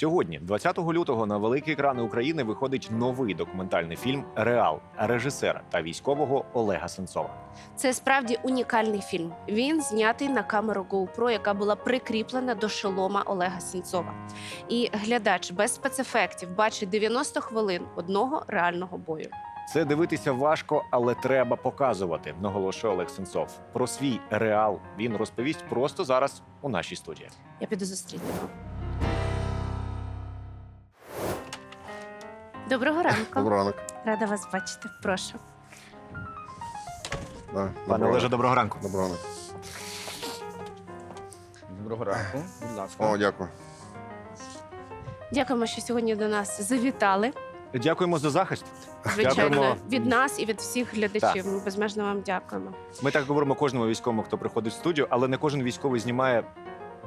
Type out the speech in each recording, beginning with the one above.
Сьогодні, 20 лютого, на великі екрани України виходить новий документальний фільм Реал режисера та військового Олега Сенцова. Це справді унікальний фільм. Він знятий на камеру GoPro, яка була прикріплена до шолома Олега Сенцова. І глядач без спецефектів бачить 90 хвилин одного реального бою. Це дивитися важко, але треба показувати, наголошує Олег Сенцов. Про свій реал він розповість просто зараз у нашій студії. Я піду зустріти Доброго ранку. Доброго ранок. Рада вас бачити. Прошу. Да, Пане доброго Олеже, ранку. доброго ранку. Доброго ранку. Доброго ранку, будь ласка. О, дякую. Дякуємо, що сьогодні до нас завітали. Дякуємо за захист. Звичайно, Дякуємо. від нас і від всіх глядачів. Ми безмежно вам дякуємо. Ми так говоримо кожному військовому, хто приходить в студію, але не кожен військовий знімає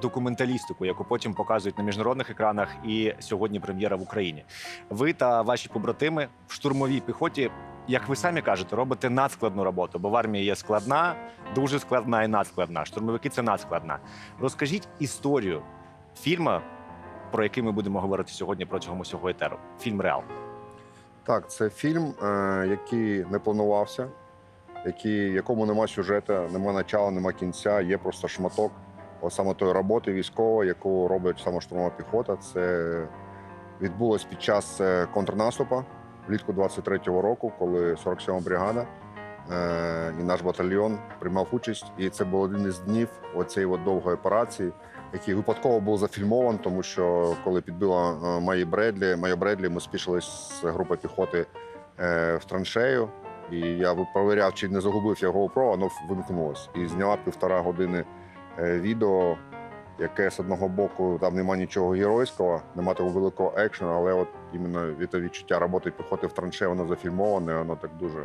документалістику, яку потім показують на міжнародних екранах. І сьогодні прем'єра в Україні. Ви та ваші побратими в штурмовій піхоті, як ви самі кажете, робите надскладну роботу, бо в армії є складна, дуже складна і надскладна. Штурмовики це надскладна. Розкажіть історію фільму, про який ми будемо говорити сьогодні протягом усього етеру. Фільм Реал. Так, це фільм, е, який не планувався, який, якому нема сюжету, нема начала, нема кінця, є просто шматок от саме тої роботи військової, яку робить саме штурмова піхота. Це відбулось під час е, контрнаступу влітку 23-го року, коли 47-ма бригада е, і наш батальйон приймав участь. І це був один із днів оцієї довгої операції, який випадково був зафільмований, тому що коли підбила е, Бредлі, Майя Бредлі, ми спішились з групи піхоти в траншею. І я провіряв, чи не загубив я GoPro, воно вимкнулось. І зняла півтора години відео, яке з одного боку там нема нічого геройського, нема того великого екшену, але от іменно від відчуття роботи піхоти в транше, воно зафільмоване, воно так дуже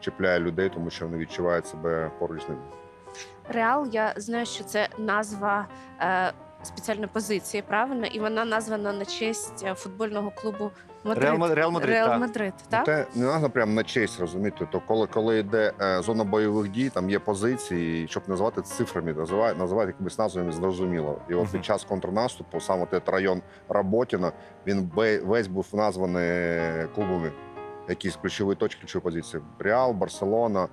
чіпляє людей, тому що вони відчувають себе поруч з ним. Реал, я знаю, що це назва е, спеціальної позиції, правильно? І вона названа на честь е, футбольного клубу Мадрид. Реал, Ма- Реал Мадрид. Реал так. Мадрид, Ну, так? Те не треба прямо на честь розуміти. То коли, коли йде е, зона бойових дій, там є позиції, і щоб назвати цифрами, називають, називають якимись назвами зрозуміло. І от під час контрнаступу, саме той район Работіна, він бе- весь був названий клубами. Якісь ключові точки, ключові позиції: Реал, Барселона,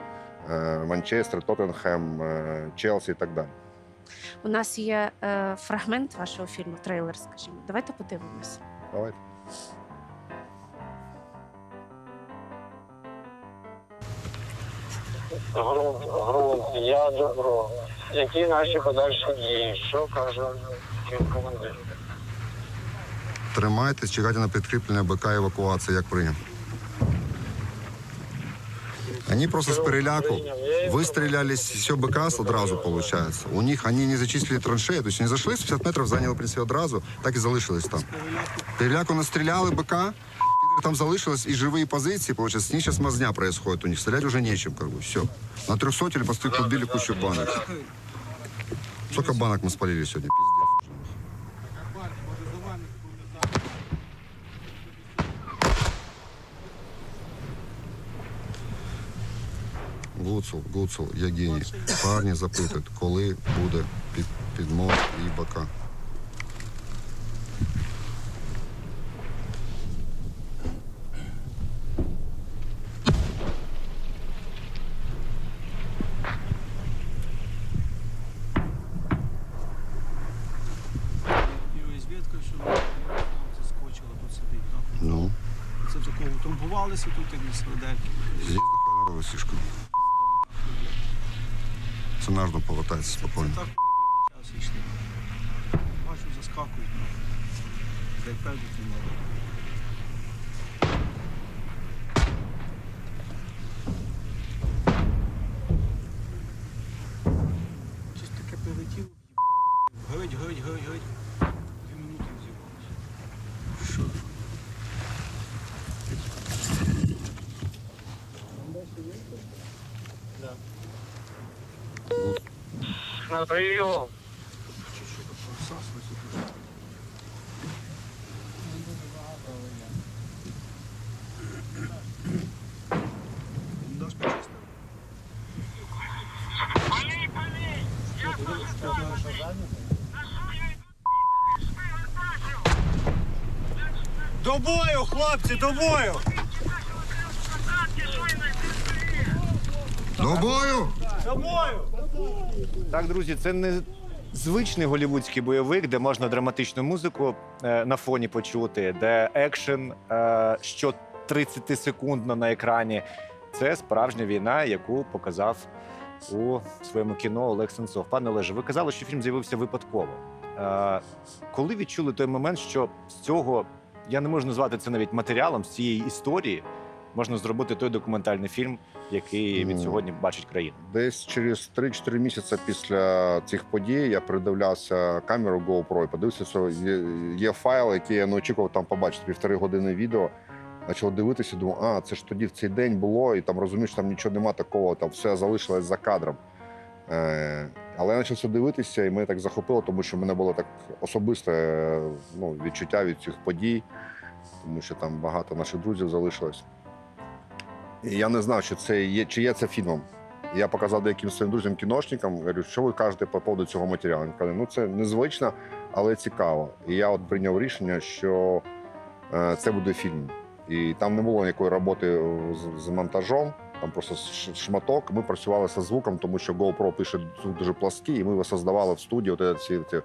е, Манчестер, Тоттенхем, е, Челсі і так далі. У нас є е, фрагмент вашого фільму, трейлер, скажімо. Давайте подивимося. Давайте. Грунт, грунт, я добро. Які наші подальші дії? Що каже командир? Тримайтесь, чекайте на підкріплення БК евакуації, як прийняв. Они просто с переляку выстрелялись все БК одразу, получается. У них они не зачислили траншеї, тобто вони зайшли з 50 метрів, зайняли в принципі одразу, так і залишились там. Переляку настріляли БК, підери там залишились і живі позиції, получается, с них сейчас мазня происходит у них, стрелять уже нечем, как бы, все. На 300 или посты подбили кучу банок. Сколько банок мы спалили сегодня, Гуцул, Гуцул, Ягині. Парні запитують, коли буде під, підмог і бока. Ну, Це такого трамбувалися тут, як на середельки. здесь дохай Це нужно повертатися спокійно. Так, час йшли. Бачу, заскакують. Як певні На прийом. Чи що таке всасується тут? Даш почистив? До бою, хлопці, до бою! До бою! До бою! Так, друзі, це не звичний голівудський бойовик, де можна драматичну музику е, на фоні почути, де екшен е, що 30 секундно на екрані. Це справжня війна, яку показав у своєму кіно Олег Сенцов. Пане Олеже, ви казали, що фільм з'явився випадково. Е, коли відчули той момент, що з цього я не можу назвати це навіть матеріалом з цієї історії, можна зробити той документальний фільм, який від сьогодні бачить країна. Десь через 3-4 місяці після цих подій я придивлявся камеру GoPro і подивився, що є, є файл, який я не очікував там побачити півтори години відео. Почав дивитися, думав, а це ж тоді в цей день було, і там розумієш, що там нічого нема такого, там все залишилось за кадром. Е, але я почав це дивитися, і мене так захопило, тому що в мене було так особисте ну, відчуття від цих подій, тому що там багато наших друзів залишилось. І я не знав, що це є, чи є це фільмом. Я показав деяким своїм друзям кіношникам, говорю, що ви кажете по поводу цього матеріалу. Він каже, ну це незвично, але цікаво. І я от прийняв рішення, що е, це буде фільм. І там не було ніякої роботи з, з монтажом, там просто шматок. Ми працювали зі звуком, тому що GoPro пише звук дуже плаский, і ми його создавали в студії, от ці, ці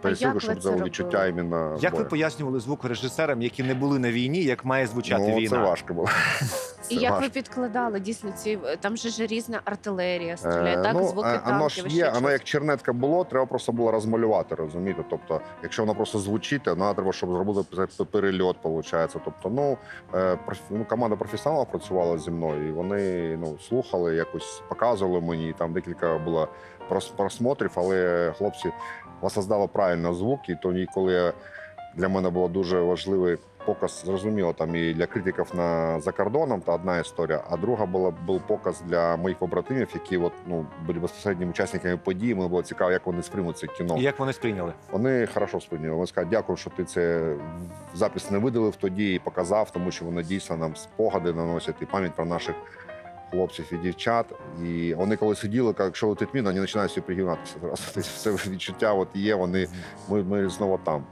пересилки, щоб це відчуття іменно. Як ви пояснювали звук режисерам, які не були на війні, як має звучати ну, війна? Це важко було. І як ви підкладали дійсно ці там же ж різна артилерія стріляє, Е, так ну, звуки е, Воно ж є, воно як чернетка було, треба просто було розмалювати, розумієте? Тобто, якщо воно просто звучить, то треба, щоб зробити перельот, виходить. Тобто, ну, е, проф- ну, команда професіоналів працювала зі мною, і вони ну, слухали, якось показували мені. Там декілька було просмотрів, але хлопці воссоздали правильно звук, і тоді, коли для мене було дуже важливий показ, зрозуміло, там і для критиків на за кордоном, та одна історія. А друга була був показ для моїх побратимів, які от, ну, були безпосередніми учасниками події. Мені було цікаво, як вони сприймуть це кіно. І як вони сприйняли? Вони хорошо сприйняли. Вони сказали, дякую, що ти це запис не видалив тоді і показав, тому що воно дійсно нам спогади наносять і пам'ять про наших хлопців і дівчат. І вони коли сиділи, як якщо летить міна, вони починають всі пригинатися. Тобто це відчуття от є. Вони ми, ми знову там.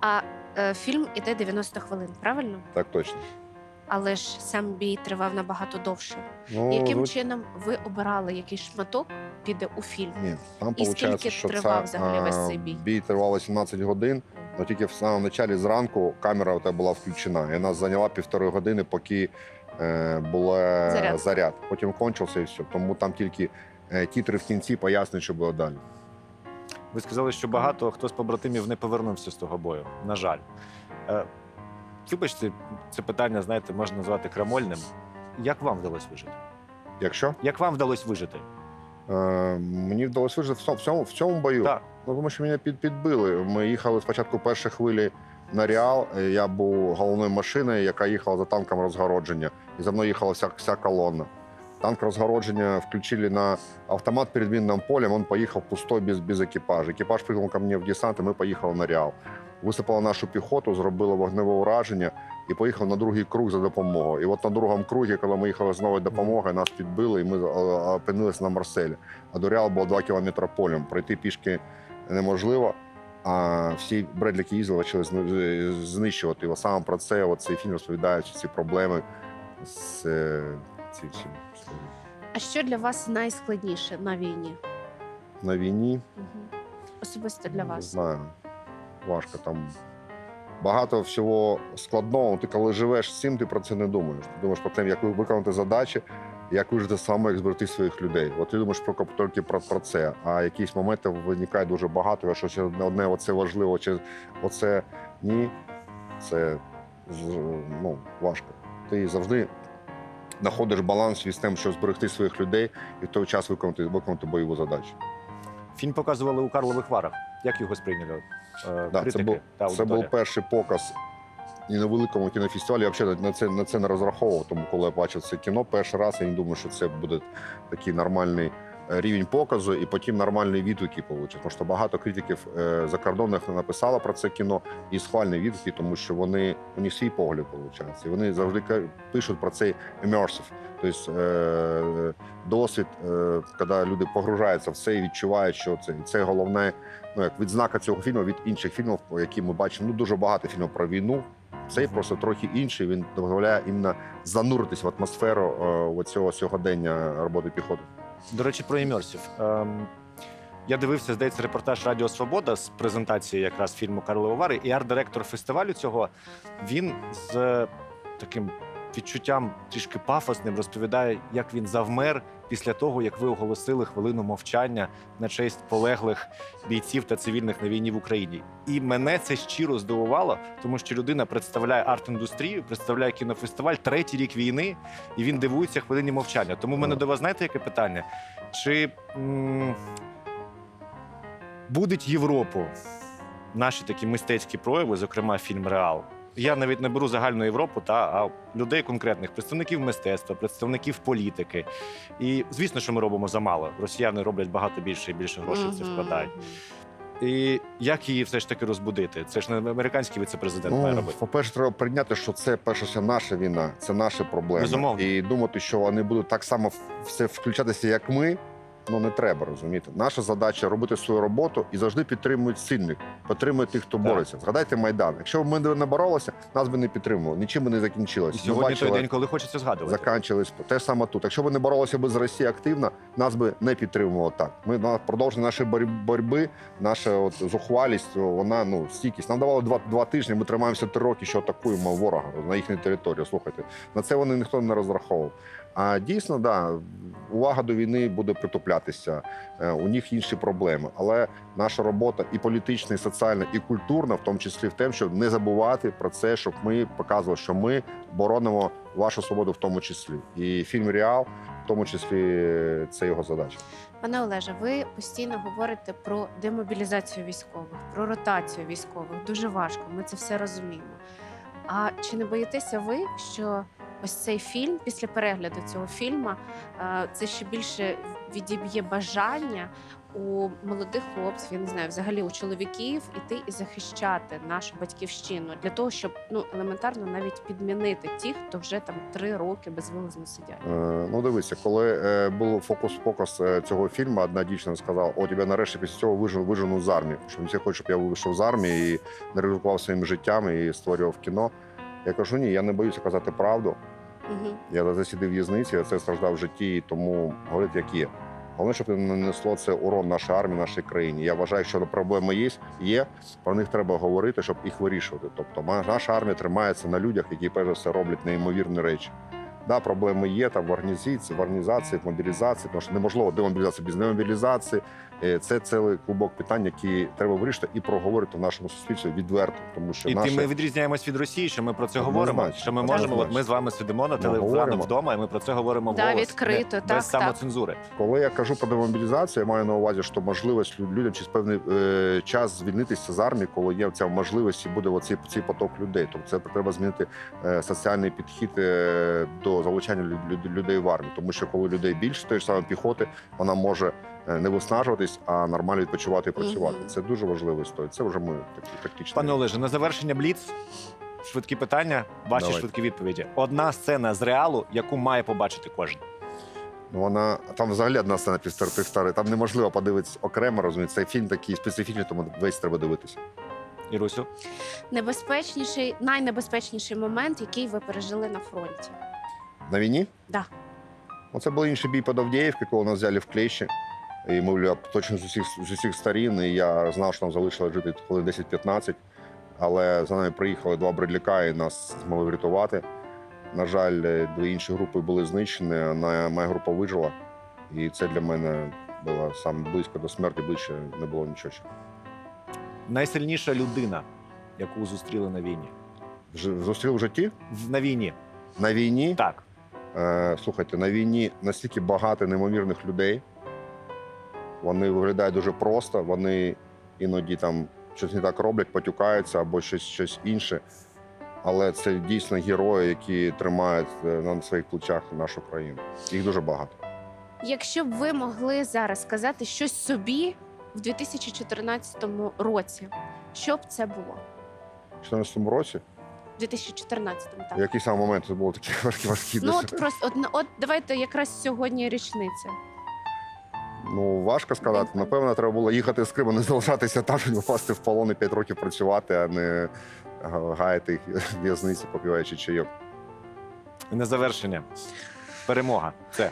А е, фільм іде 90 хвилин, правильно? Так точно. Але ж сам бій тривав набагато довше. Ну, Яким звичайно. чином ви обирали, який шматок піде у фільм? Ні, там І виходить, скільки що тривав це, взагалі весь а, цей бій? Бій тривав 18 годин, але тільки в самому початку зранку камера у тебе була включена. І вона зайняла півтори години, поки е, була Заряд. заряд. Потім кончився і все. Тому там тільки е, тітри в кінці пояснюють, що було далі. Ви сказали, що багато хто з побратимів не повернувся з того бою. На жаль. Е, Вибачте, це питання, знаєте, можна назвати крамольним. Як вам вдалося вижити? Якщо Як вам вдалося вижити? е, мені вдалося вижити в цьому, в цьому, в цьому бою, Так. ну тому що мене під, підбили. Ми їхали спочатку перші хвилі на Реал. Е, Я був головною машиною, яка їхала за танком розгородження. І за мною їхала вся, вся колонна. Танк розгородження включили на автомат перед минным полем, он поехал пустой без, без екіпажу. Екіпаж пригнув ко мне в десант, і ми поїхали на Реал. Висипала нашу піхоту, зробила вогневе ураження і поїхав на другий круг за допомогою. І от на другому кругі, коли ми їхали з новою допомогою, нас підбили, і ми е, опинилися на Марселі. А до Реал було 2 кілометри полем. Пройти пішки неможливо. А всі бредліки їздили, почали знищувати. І саме про це от цей фільм розповідає всі ці проблеми з е, ці. А що для вас найскладніше на війні? на війні. Мгм. Особисто для Не вас. знаю. Важко там. Багато всього складного. Ти коли живеш з цим, ти про це не думаєш. Ти думаєш про те, як ви- виконати задачі, як вижити саме, як зберегти своїх людей. От ти думаєш про тільки про, про це. А якісь моменти виникає дуже багато. Що ще одне оце важливо, чи оце ні. Це ну, важко. Ти завжди знаходиш баланс із тим, щоб зберегти своїх людей і в той час виконати, виконати бойову задачу. Фільм показували у Карлових Варах. Як його сприйняли? Е, Да, критики це був, та це був перший показ і на великому кінофестивалі. Я взагалі на це, на це не розраховував. Тому коли я бачив це кіно перший раз, я не думав, що це буде такий нормальний е, рівень показу, і потім нормальні відгуки получать. Тому що багато критиків е, закордонних написало про це кіно і схвальні відгуки, тому що вони у них свій погляд виходить. Вони завжди пишуть про цей immersive, тобто е, досвід, коли люди погружаються в це і відчувають, що це і це головне ну як відзнака цього фільму від інших фільмів, які ми бачимо. Ну дуже багато фільмів про війну. Цей просто трохи інший. Він дозволяє іменно зануритись в атмосферу е, цього сьогодення роботи піхоти. До речі, про імерсів. Ем, я дивився, здається, репортаж Радіо Свобода з презентації якраз фільму Карлової Вари, і арт-директор фестивалю цього він з таким відчуттям трішки пафосним розповідає, як він завмер після того, як ви оголосили хвилину мовчання на честь полеглих бійців та цивільних на війні в Україні. І мене це щиро здивувало, тому що людина представляє арт-індустрію, представляє кінофестиваль третій рік війни, і він дивується хвилині мовчання. Тому в мене до вас знаєте, яке питання? Чи м- будуть Європу наші такі мистецькі прояви, зокрема фільм Реал? Я навіть не беру загальну Європу, та а людей конкретних представників мистецтва, представників політики. І звісно, що ми робимо замало. Росіяни роблять багато більше і більше грошей це вкладають. І як її все ж таки розбудити? Це ж не американський віце-президент має Ну, робити. по-перше, треба прийняти, що це перше все наша війна, це наші проблеми. Безумовно. І думати, що вони будуть так само все включатися, як ми. Ну не треба розуміти. Наша задача робити свою роботу і завжди підтримують сильних, підтримують тих, хто бореться. Згадайте майдан. Якщо б ми не боролися, нас би не підтримували, нічим би не закінчилось. Ми сьогодні бачили- той день, коли хочеться згадувати. заканчивались. Те ж саме тут. Якщо б не боролися б з Росією активно, нас би не підтримувало так. Ми на продовження нашої боротьби, наша от зухвалість, вона ну стійкість. Нам давали два, два тижні. Ми тримаємося три роки, що атакуємо ворога на їхній території. Слухайте, на це вони ніхто не розраховував. А дійсно, да, увага до війни буде притуплятися. Е, У них інші проблеми. Але наша робота і політична, і соціальна, і культурна, в тому числі в тому, щоб не забувати про це, щоб ми показували, що ми боронимо вашу свободу, в тому числі. І фільм Реал, в тому числі, е, це його задача. Пане Олеже, ви постійно говорите про демобілізацію військових, про ротацію військових. Дуже важко. Ми це все розуміємо. А чи не боїтеся ви, що ось цей фільм, після перегляду цього фільму, е, це ще більше відіб'є бажання у молодих хлопців, я не знаю, взагалі у чоловіків іти і захищати нашу батьківщину для того, щоб ну елементарно навіть підмінити тих, хто вже там три роки безвилазно сидять. Е, Ну, дивіться, коли е, був фокус-покус е, цього фільму, одна дівчина сказала: О, тебе нарешті після цього вижену, вижену з армії. Що всі хочуть, щоб я вийшов з армії і не ризикував своїм життям і створював кіно. Я кажу, ні, я не боюся казати правду. Угу. Я засідив в в'язниці, я це страждав в житті, тому говорити, як є. Головне, щоб не нанесло це урон нашій армії, нашій країні. Я вважаю, що проблеми є, є. Про них треба говорити, щоб їх вирішувати. Тобто, наша армія тримається на людях, які перш за все роблять неймовірні речі. Да, проблеми є там в організації, в організації, в мобілізації, тому що неможливо демобілізація без демобілізації. Е, Це цілий клубок питань, які треба вирішити і проговорити в нашому суспільстві відверто, тому що І тим ми відрізняємось від Росії, що ми про це говоримо. Що ми можемо, от ми з вами сидимо на телефоні вдома, і ми про це говоримо Да, вголос, відкрито, не- так, без так. самоцензури. Коли я кажу про демобілізацію, я маю на увазі, що можливість лю- людям через певний е, час звільнитися з армії, коли є ця можливість і буде оцей цей поток людей. Тобто це треба змінити е, соціальний підхід е, до залучання лю- лю- людей в армію. Тому що коли людей більше, тої ж самої піхоти, вона може е, не виснажуватись, а нормально відпочивати і працювати. Це дуже важливо історія. Це вже ми такі тактичні. Пане Олеже, на завершення бліц. Швидкі питання, ваші Давайте. швидкі відповіді. Одна сцена з реалу, яку має побачити кожен. Ну, вона там взагалі одна сцена півтори. Там неможливо подивитися окремо. Розумієте, цей фільм такий специфічний, тому весь треба дивитися. Ірусю, Небезпечніший, найнебезпечніший момент, який ви пережили на фронті. На війні? Да. Оце був інший бій під Авдіївки, коли нас взяли в клещі. І були точно з усіх, з усіх сторін. І я знав, що там залишилось жити хвилин 10-15. Але за нами приїхали два бридліка і нас змогли врятувати. На жаль, е, дві інші групи були знищені, а моя група вижила. І це для мене було саме близько до смерті, ближче не було нічого. ще. найсильніша людина, яку зустріли на війні. Вже Зустрів в житті? В- На війні. На війні Так. Е, слухайте, на війні настільки багато неймовірних людей. Вони виглядають дуже просто, вони іноді там щось не так роблять, потюкаються або щось, щось інше. Але це дійсно герої, які тримають е, на своїх плечах нашу країну. Їх дуже багато. Якщо б ви могли зараз сказати щось собі в 2014 році, що б це було? У 2014 році, В 2014 так. в який саме момент це було такі важкі важкі Ну от просто от, от давайте якраз сьогодні річниця. Ну, важко сказати. Напевно, треба було їхати з Криму, не залишатися там, щоб попасти в полон і 5 років працювати, а не гаяти їх в в'язниці, попиваючи чайок. І на завершення. Перемога. Це.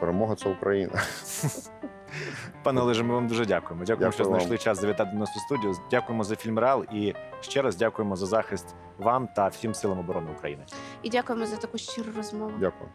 Перемога це Україна. Пане Олеже, ми вам дуже дякуємо. Дякуємо, Дякую що вам. знайшли час завітати до нас у студію. Дякуємо за фільм Реал і ще раз дякуємо за захист вам та всім силам оборони України. І дякуємо за таку щиру розмову. Дякую.